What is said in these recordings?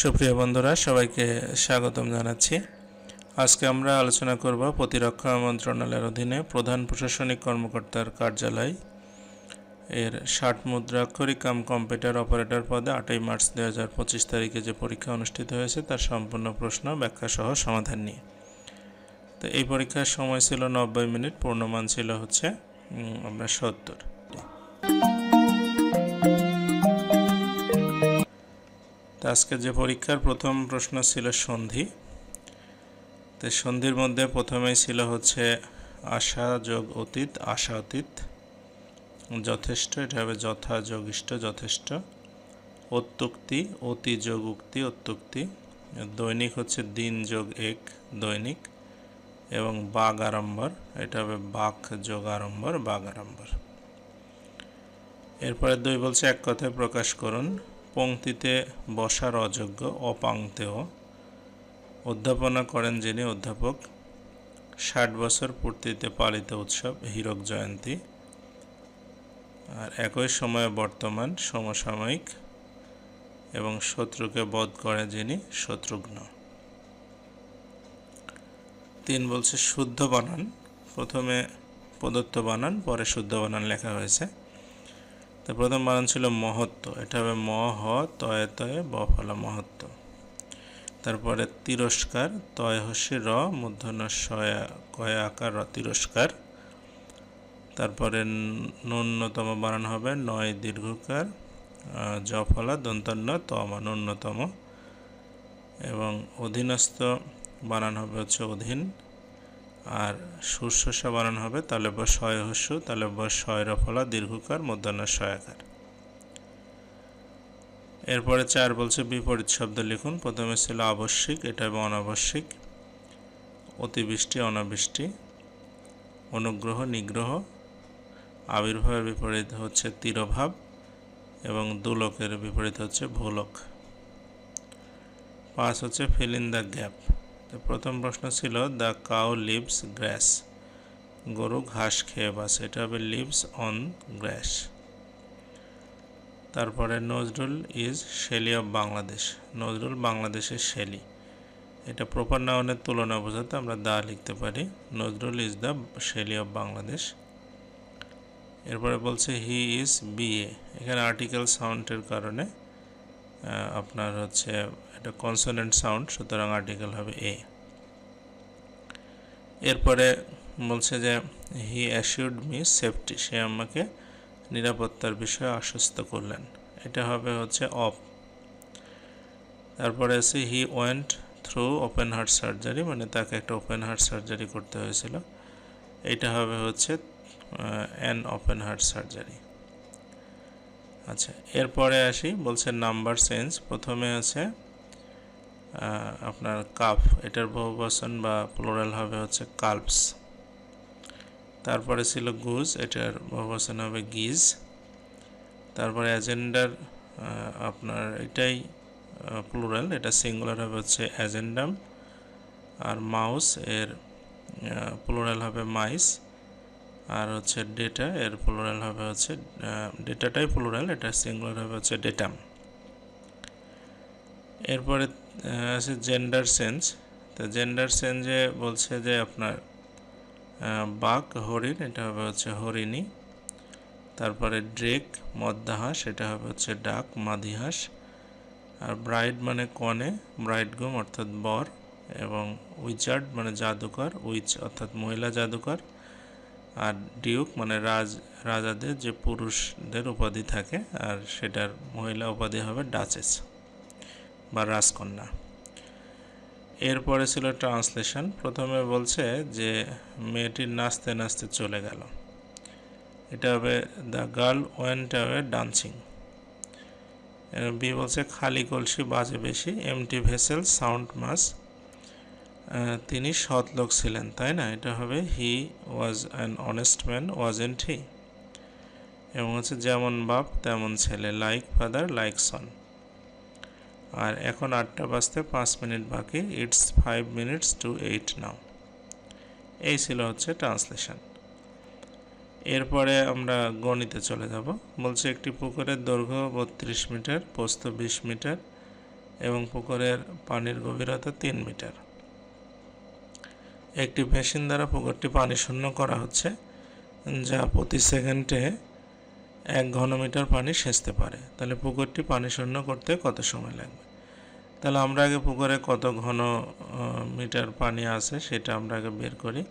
সুপ্রিয় বন্ধুরা, সবাইকে স্বাগতম জানাচ্ছি। আজকে আমরা আলোচনা করব প্রতিরক্ষা মন্ত্রণালয়ের অধীনে প্রধান প্রশাসনিক কর্মকর্তার কার্যালয়। এর ষাট মুদ্রাক্ষরিক কাম কম্পিউটার অপারেটর পদে আটই মার্চ দু হাজার পঁচিশ তারিখে যে পরীক্ষা অনুষ্ঠিত হয়েছে, তার সম্পূর্ণ প্রশ্ন ব্যাখ্যা সহ সমাধান নিয়ে। তো এই পরীক্ষার সময় ছিল নব্বই মিনিট, পূর্ণমান ছিল হচ্ছে আমরা সত্তর। তো আজকে যে পরীক্ষার প্রথম প্রশ্ন ছিল সন্ধি, তো সন্ধির মধ্যে প্রথমেই ছিল হচ্ছে আশা যোগ অতীত, আশা অতীত। যথেষ্ট, এটা হবে যথা যোগ ইষ্ট যথেষ্ট। অত্যুক্তি, অতি যোগ উক্তি অত্যুক্তি। দৈনিক হচ্ছে দিন যোগ এক, দৈনিক। এবং বাঘ আড়ম্বর, এটা হবে বাঘ যোগ আড়ম্বর, বাঘ আড়ম্বর। এরপরে দুই বলছে, এক কথায় প্রকাশ করুন। পংক্তিতে বসার অযোগ্য অপাংতেয় অধ্যাপনা করেন যিনি অধ্যাপক। ষাট বছর পূর্তিতে পালিত উৎসব হীরক জয়ন্তী। আর একই সময়ে বর্তমান সমসাময়িক এবং শত্রুকে বধ করে যিনি শত্রুঘ্ন। তিন বলছে শুদ্ধ বানান। প্রথমে প্রদত্ত বানান, পরে শুদ্ধ বানান লেখা হয়েছে। তো প্রথম বানান ছিল মহত্ব। এটা হবে ম হ তয়ে তয়ে ব ফলা মহত্ব। তারপরে তিরস্কার, তয় হস্যে র, মূর্ধন্য শয়া কয় আকার র, তিরস্কার। তারপরে ন্যূনতম বানান হবে নয় দীর্ঘকার জ ফলা দন্তন্য তমা ন্যূনতম এবং অধীনস্থ বানান হবে হচ্ছে অধীন। আর সুশস্য বানান হবে, তাহলে ব শয় হস্য, তাহলে ব শয় রফলা, দীর্ঘকার, মধ্যাহ্ন শয়াকার এরপরে চার বলছে বিপরীত শব্দ লিখুন। প্রথমে ছিল আবশ্যিক, এটা হবে অনাবশ্যিক। অতিবৃষ্টি, অনাবৃষ্টি। অনুগ্রহ, নিগ্রহ। আবির্ভাবের বিপরীত হচ্ছে তিরোভাব এবং দুলকের বিপরীত হচ্ছে ভূলক। পাঁচ হচ্ছে ফিল ইন দ্য গ্যাপ তো প্রথম প্রশ্ন ছিল দ্য কাউ লিভস গ্র্যাস গরু ঘাস খেয়ে বাসে এটা হবে লিভস অন গ্র্যাস তারপরে Nazrul is Shelley of Bangladesh Nazrul, বাংলাদেশের শেলি এটা প্রপার নাউনের তুলনা বোঝাতে আমরা দা লিখতে পারি। Nazrul is the Shelley of Bangladesh এরপরে বলছে হি ইজ বিএ এখানে আর্টিকেল সাউন্ডের কারণে আপনার হচ্ছে এটা কনসোনেন্ট সাউন্ড সুতরাং আর্টিকেল হবে এ এরপরে বলছে যে হি অ্যাসিউড মি সেফটি সে আমাকে নিরাপত্তার বিষয়ে আশ্বস্ত করলেন। এটা হবে হচ্ছে অফ। তারপরে আছে he went through open heart surgery মানে তাকে একটা ওপেন হার্ট সার্জারি করতে হয়েছিল। এটা হবে হচ্ছে অ্যান ওপেন হার্ট সার্জারি আচ্ছা এরপরে আসি, বলছে নাম্বার সেন্স প্রথমে আছে আপনার কাপ এটার বহুবচন বা প্লোরাল হবে হচ্ছে কাল্পস তারপরে ছিল গুজ, এটার বহুবচন হবে গিজ, তারপরে অ্যাজেন্ডার আপনার এটাই প্লুরাল এটা সিঙ্গুলার হবে হচ্ছে অ্যাজেন্ডাম আর মাউস এর প্লুরাল হবে মাইস আর হচ্ছে ডেটা এর প্লুরাল হবে হচ্ছে ডেটাটাই প্লুরাল এটা সিঙ্গুলার হবে হচ্ছে ডেটাম এরপরে আছে জেন্ডার সেন্স তো জেন্ডার সেন্সে বলছে যে আপনার বাঘ, হরিণ, এটা হবে হচ্ছে হরিণী। তারপরে ড্রেক মদ্দাহাঁস, এটা হবে হচ্ছে ডাক, মাদিহাঁস। আর ব্রাইড মানে কনে ব্রাইডগুম অর্থাৎ বর এবং উইচার্ড মানে জাদুকর উইচ অর্থাৎ মহিলা জাদুকর। আর ডিউক মানে রাজ, রাজাদের যে পুরুষদের উপাধি থাকে, আর সেটার মহিলা উপাধি হবে ডাচেস বা রাজকন্যা। এরপরে ছিল ট্রান্সলেশন। প্রথমে বলছে যে মেয়েটি নাচতে নাচতে চলে গেল। এটা হবে the girl went away dancing. B বলছে, খালি কলসি বাজে বেশি, এমটি ভেসেল, সাউন্ড মাস তিনি সৎ লোক ছিলেন, তাই না? এটা হবে he was an honest man wasn't he এবং হচ্ছে যেমন বাপ, তেমন ছেলে লাইক ফাদার লাইক সন আর এখন আটটা বাজতে পাঁচ মিনিট বাকি it's five minutes to eight now এই ছিল হচ্ছে ট্রান্সলেশন এরপরে আমরা গণিতে চলে যাব। বলছে একটি পুকুরের দৈর্ঘ্য বত্রিশ মিটার, পোস্ত বিশ মিটার এবং পুকুরের পানির গভীরতা তিন মিটার। একটি মেশিন দ্বারা পুকুরটি পানি শূন্য করা হচ্ছে, যা প্রতি সেকেন্ডে এক ঘনমিটার পানি সেচতে পারে। তাহলে পুকুরটি পানি শূন্য করতে কত সময় লাগবে? তাহলে আমরা আগে পুকুরে কত ঘন মিটার পানি আছে সেটা আমরা আগে বের করি।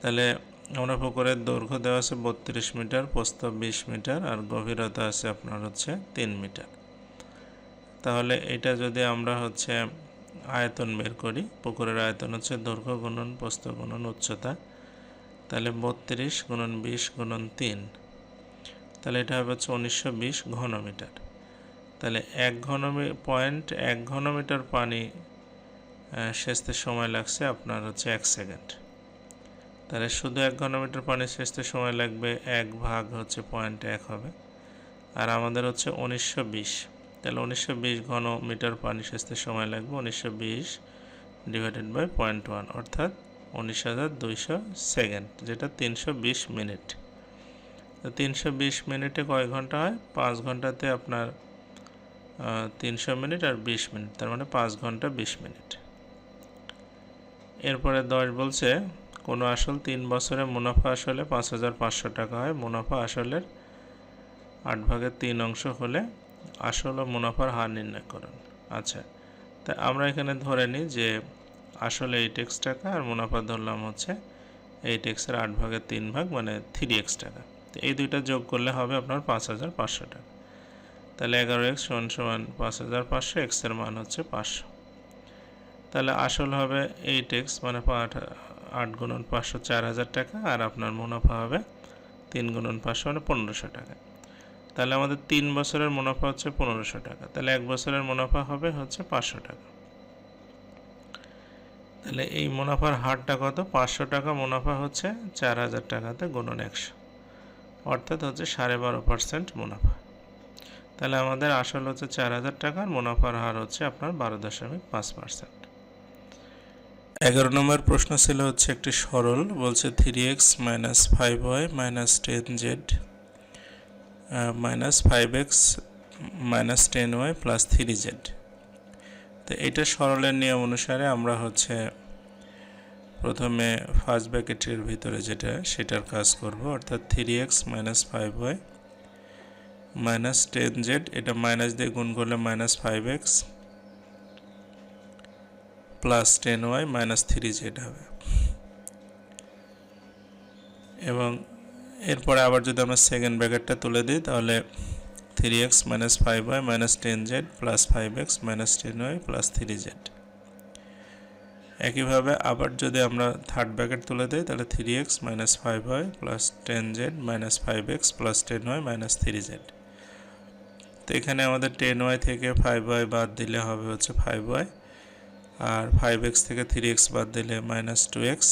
তাহলে আমরা পুকুরের দৈর্ঘ্য দেওয়া আছে বত্রিশ মিটার, প্রস্থ বিশ মিটার, আর গভীরতা আছে আপনার হচ্ছে তিন মিটার। তাহলে এটা যদি আমরা হচ্ছে আয়তন বের করি। পুকুরের আয়তন হচ্ছে দৈর্ঘ্য গুণন প্রস্থ গুণন উচ্চতা। তাহলে বত্রিশ গুণন বিশ গুণন তিন। তাহলে এটা হবে হচ্ছে উনিশশো বিশ ঘনমিটার। তাহলে এক ঘন পয়েন্ট এক ঘনমিটার পানি সেচতে সময় লাগছে আপনার হচ্ছে এক সেকেন্ড। তাহলে শুধু এক ঘনমিটার পানি সেচতে সময় লাগবে, এক ভাগ হচ্ছে পয়েন্ট এক হবে। আর আমাদের হচ্ছে উনিশশো বিশ। তাহলে উনিশশো বিশ ঘন মিটার পানি সেচতে সময় লাগবে উনিশশো বিশ ডিভাইডেড বাই পয়েন্ট ওয়ান অর্থাৎ উনিশ হাজার দুইশো সেকেন্ড যেটা তিনশো বিশ মিনিট তো তিনশো বিশ মিনিটে কয় ঘণ্টা হয়? পাঁচ ঘন্টাতে আপনার তিনশো মিনিট আর বিশ মিনিট তার মানে পাঁচ ঘণ্টা বিশ মিনিট এরপরে দশ বলছে, কোনো আসল তিন বছরে মুনাফা আসলে পাঁচ হাজার পাঁচশো টাকা হয়। মুনাফা আসলের আট ভাগের তিন অংশ হলে আসল ও মুনাফার হার নির্ণয় করুন। আচ্ছা তা আমরা এখানে ধরে নিই যে আসলে এইট এক্স টাকা আর মুনাফা ধরলাম হচ্ছে এইট এক্সের আট ভাগের তিন ভাগ মানে থ্রি এক্স টাকা। তো এই দুইটা যোগ করলে হবে আপনার পাঁচ হাজার পাঁচশো টাকা। তাহলে এগারো এক্স সমান সমান পাঁচ হাজার পাঁচশো এক্সের মান হচ্ছে পাঁচশো। তাহলে আসল হবে এইট এক্স মানে পাঁচ, আট গুণন পাঁচশো চার হাজার টাকা আর আপনার মুনাফা হবে তিন গুণন পাঁচশো মানে পনেরোশো টাকা। তাহলে আমাদের তিন বছরের মুনাফা হচ্ছে পনেরোশো টাকা। তাহলে এক বছরের মুনাফা হবে হচ্ছে পাঁচশো টাকা। তাহলে এই মুনাফার হারটা কত? পাঁচশো টাকা মুনাফা হচ্ছে চার হাজার টাকাতে গুণন একশো। অর্থাৎ হচ্ছে সাড়ে বারো পার্সেন্ট মুনাফা। তাহলে আমাদের আসল হচ্ছে চার হাজার টাকার মুনাফার হার হচ্ছে আপনার বারো দশমিক পাঁচ পার্সেন্ট। এগারো নম্বর প্রশ্ন ছিল হচ্ছে একটি সরল, বলছে three X minus five Y minus ten Z minus five X minus ten Y plus three Z তো এটা সরলের নিয়ম অনুসারে আমরা হচ্ছে প্রথমে ফার্স্ট ব্র্যাকেটের ভিতরে যেটা, সেটার কাজ করব। অর্থাৎ three X minus five Y minus ten Z এটা মাইনাস দিয়ে গুণ করলে minus five X plus ten Y minus three Z হবে। এবং এরপরে আবার যদি আমরা সেকেন্ড ব্র্যাকেটটা তুলে দিই, তাহলে three X minus five Y minus ten Z plus five X minus ten Y plus three Z একইভাবে আবার যদি আমরা থার্ড ব্র্যাকেট তুলে দিই, তাহলে three X minus five Y plus ten Z minus five X plus ten Y minus three Z তো এখানে আমাদের টেন ওয়াই থেকে ফাইভ ওয়াই বাদ দিলে হবে হচ্ছে ফাইভ ওয়াই আর ফাইভ এক্স থেকে থ্রি এক্স বাদ দিলে মাইনাস টু এক্স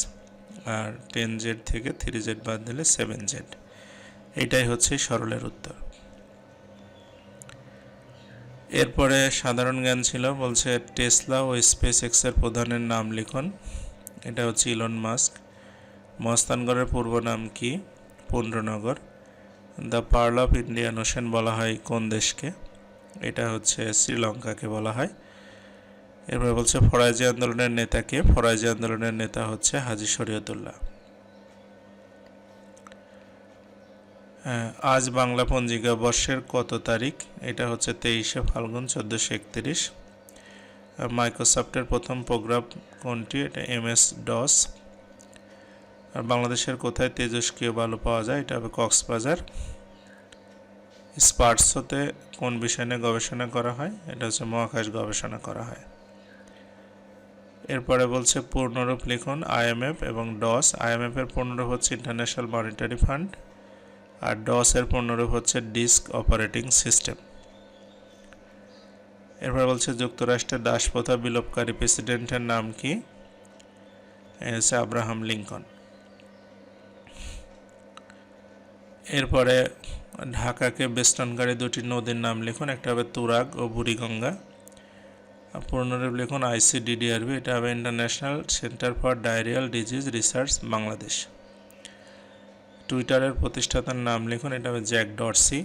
আর টেন জেড থেকে থ্রি জেড বাদ দিলে সেভেন জেড এটাই হচ্ছে সরলের উত্তর। এরপরে সাধারণ জ্ঞান ছিল, বলছে টেসলা ও স্পেস এক্সের প্রধানের নাম লিখুন। এটা হচ্ছে ইলন মাস্ক মস্তানগড়ের পূর্ব নাম কি? Pundranagar the pearl of Indian ocean বলা হয় কোন দেশকে? এটা হচ্ছে শ্রীলঙ্কাকে বলা হয়। এরপরে বলছে ফরাজি আন্দোলনের নেতাকে ফরাজি আন্দোলনের নেতা হচ্ছে হাজি শরীয়তুল্লাহ। আজ বাংলা পঞ্জিকা বর্ষের কত তারিখ? এটা হচ্ছে তেইশে ফাল্গুন চোদ্দোশো একত্রিশ। মাইক্রোসফটের প্রথম প্রোগ্রাম কোনটি? এটা এম এস ডস। আর বাংলাদেশের কোথায় তেজস্ক্রিয় বালু পাওয়া যায়? এটা হবে কক্সবাজার। স্পার্টসতে কোন বিষয় নিয়ে গবেষণা করা হয়? এটা হচ্ছে মহাকাশ গবেষণা করা হয়। এরপরে বলছে পূর্ণরূপ লিখুন আইএমএফ এবং ডস। আইএমএফ এর পূর্ণরূপ হচ্ছে ইন্টারন্যাশনাল মনিটারি ফান্ড আর ডস এর পূর্ণরূপ হচ্ছে ডিস্ক অপারেটিং সিস্টেম। এরপর বলছে যুক্তরাষ্ট্রের দাসপ্রথা বিলোপকারী প্রেসিডেন্টের নাম কি? হচ্ছে আব্রাহাম লিঙ্কন। এরপরে ঢাকাকে বেষ্টনকারী দুটি নদীর নাম লিখুন। একটা হবে তুরাগ ও বুড়িগঙ্গা। পূর্ণরূপ লিখুন আইসিডিডিআরবি। এটা হবে international centre for diarrhoeal disease research Bangladesh. টুইটারের প্রতিষ্ঠাতার নাম লিখুন, এটা হবে জ্যাক ডরসি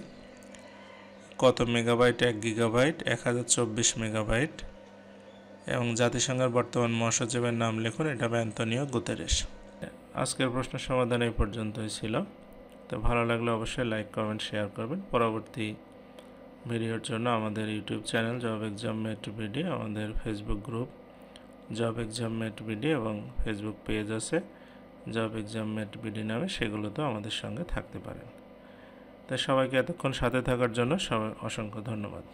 কত মেগাবাইট এক গিগাবাইট এক হাজার চব্বিশ মেগাবাইট এবং জাতিসংঘের বর্তমান মহাসচিবের নাম লিখুন, এটা হবে অ্যান্তনিও গুতেরেস আজকের প্রশ্ন সমাধান এই পর্যন্তই ছিল। তো ভালো লাগলে অবশ্যই লাইক কমেন্ট শেয়ার করবেন। পরবর্তী ভিডিওর জন্য আমাদের YouTube channel job exam mate BD আমাদের Facebook group job exam mate BD এবং ফেসবুক পেজ আছে জব এক্সাম মেট বিডি নামে সেগুলোতেও আমাদের সঙ্গে থাকতে পারেন। তাই সবাইকে এতক্ষণ সাথে থাকার জন্য সবাই অসংখ্য ধন্যবাদ।